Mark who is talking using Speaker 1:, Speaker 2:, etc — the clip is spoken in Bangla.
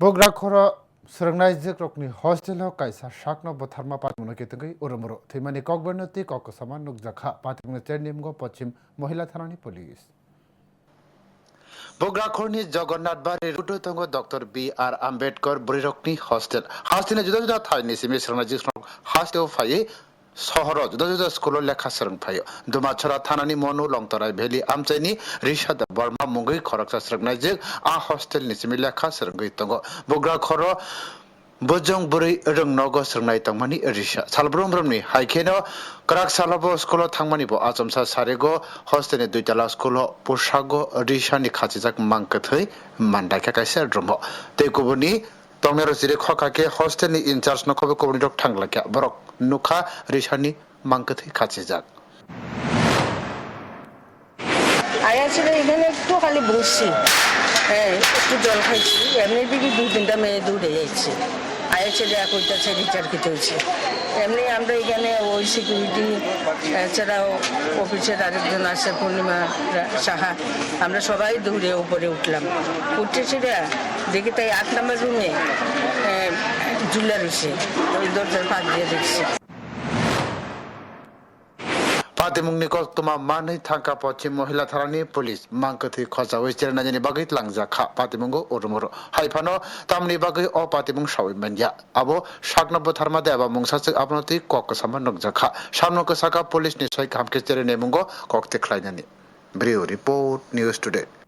Speaker 1: Bogra khoro srngnai hostel ho kaisa sakno botharma patmuna ketengai urumro thimani kokbernoti kokosama nukjakha patmuna chernimgo পশ্চিম মহিলা থানানি পুলিশ
Speaker 2: বগ্রাখরনি জগন্নাথ বাড়ি রুটতঙ্গ ডক্টর বি আর আম্বেদকর বরিরকনি হস্টেল হস্টেলে জুদা জুদা থাইনি সিমি সরনা জিসনক হস্টেল ফাই সহর জুদা জুদা স্কুল লেখা সরং ফাই দুমাছরা থানানি মনু লংতরাই ভেলি আমচাইনি রিশাদ বর্মা মুঙ্গই খরকসা সরংনাই যে আ হস্টেল ni simi লেখা সরংগই তঙ্গ বগ্রাখর bojong buri rung nogo srngnai tangmani risha salbrum brumni haikeno krak salabo skulo thangmani bo achomsa sarego hostel ni duitala skulo posago risha kubuni tongmero sire khokake hostel ni incharge no khobe kubuni rok thanglakya borok nukha risha ni mangkathai khachijak
Speaker 3: আয়া ছিল এখানে একটু খালি বসছি হ্যাঁ একটু জল খাইছি এমনি দিকে দুই তিনটা মেয়ে দৌড়ে যাচ্ছে আয়া ছেলে এক হইতেছে রিচার খেতে হয়েছে এমনি আমরা এখানে ওই সিকিউরিটি এছাড়াও অফিসের আরেকজন আছে, পূর্ণিমা সাহা। আমরা সবাই দৌড়ে উপরে উঠলাম। উঠে সেটা দেখি তাই আট নম্বর রুমে ঝুলে রয়েছে ওই দরজার পাক দিয়ে দেখছি।
Speaker 2: পাতিমুংনি কক্তমা মানৈ থাকা পশ্চিম মহিলা থানানি পুলিশ মাংকথি খচা ওইচের নাজানি বাগৈ লাংজাখা পাতিমুঙ্গো উরুমুরু হাইফানো তামনি বাগৈ অ পাতিমুং সাউই মানয়া আবো সাকনব্য থারমা দেবা মুংসাসে আপনতি কক সামা নকজাখা সামনক সাকা পুলিশ নিশ্চয় কামকে চেরে নেমুঙ্গো ককতে খ্লাইনানি ব্রিও রিপোর্ট নিউজ টুডে